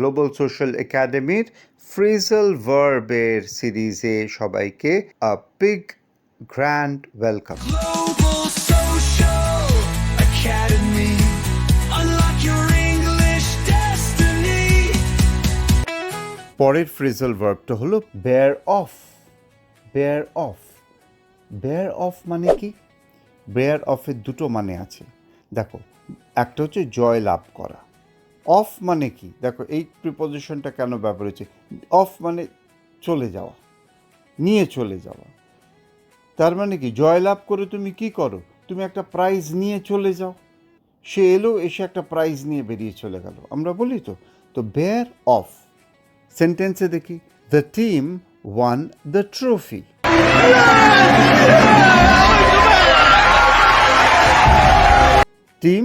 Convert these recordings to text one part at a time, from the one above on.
Global social একাডেমির phrasal ভার্বের সিরিজে সবাইকে আ বিগ গ্র্যান্ড ওয়েলকাম. পরের ফ্রেজাল ভার্বটা হলো bear off bear off bear off মানে কি? বেয়ার অফের দুটো মানে আছে। দেখো একটা হচ্ছে জয় লাভ করা অফ মানে কি? দেখো, এই প্রিপোজিশনটা কেন ব্যবহার হচ্ছে অফ মানে চলে যাওয়া, নিয়ে চলে যাওয়া। তার মানে কি? জয়লাভ করে তুমি কি করো? তুমি একটা প্রাইজ নিয়ে চলে যাও। সে এলো, এসে একটা প্রাইজ নিয়ে বেরিয়ে চলে গেল। আমরা বলি তো তো বেয়ার অফ সেন্টেন্সে দেখি the team won the trophy team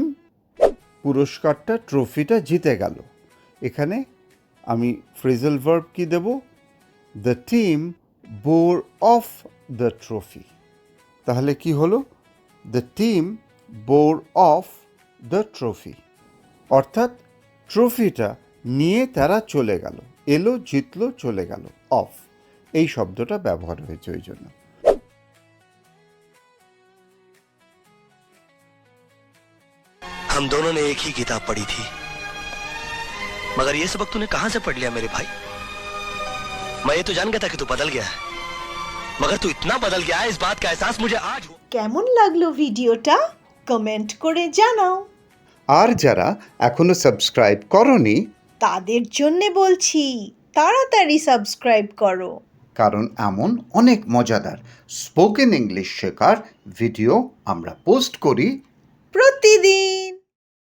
পুরস্কারটা ট্রফিটা জিতে গেল। এখানে আমি ফ্রেজাল ভার্ব কি দেব? The team bore off the trophy তাহলে কি হলো? The team bore off the trophy অর্থাৎ ট্রফিটা নিয়ে তারা চলে গেল, এলো, জিতলো, চলে গেল অফ এই শব্দটা ব্যবহার হয়েছে ওই জন্য। हम दोनों ने एक ही किताब पढ़ी थी मगर ये सबक तूने कहां से पढ़ लिया मेरे भाई मैं ये तो जान गया था कि तू बदल गया है मगर तू इतना बदल गया है इस बात का एहसास मुझे आज हुआ কেমন লাগলো ভিডিওটা কমেন্ট করে জানাও আর যারা এখনো সাবস্ক্রাইব করনি তাদের জন্যে বলছি তাড়াতাড়ি সাবস্ক্রাইব করো কারণ এমন অনেক মজাদার স্পোকেন ইংলিশ শেখার ভিডিও আমরা পোস্ট করি প্রতিদিন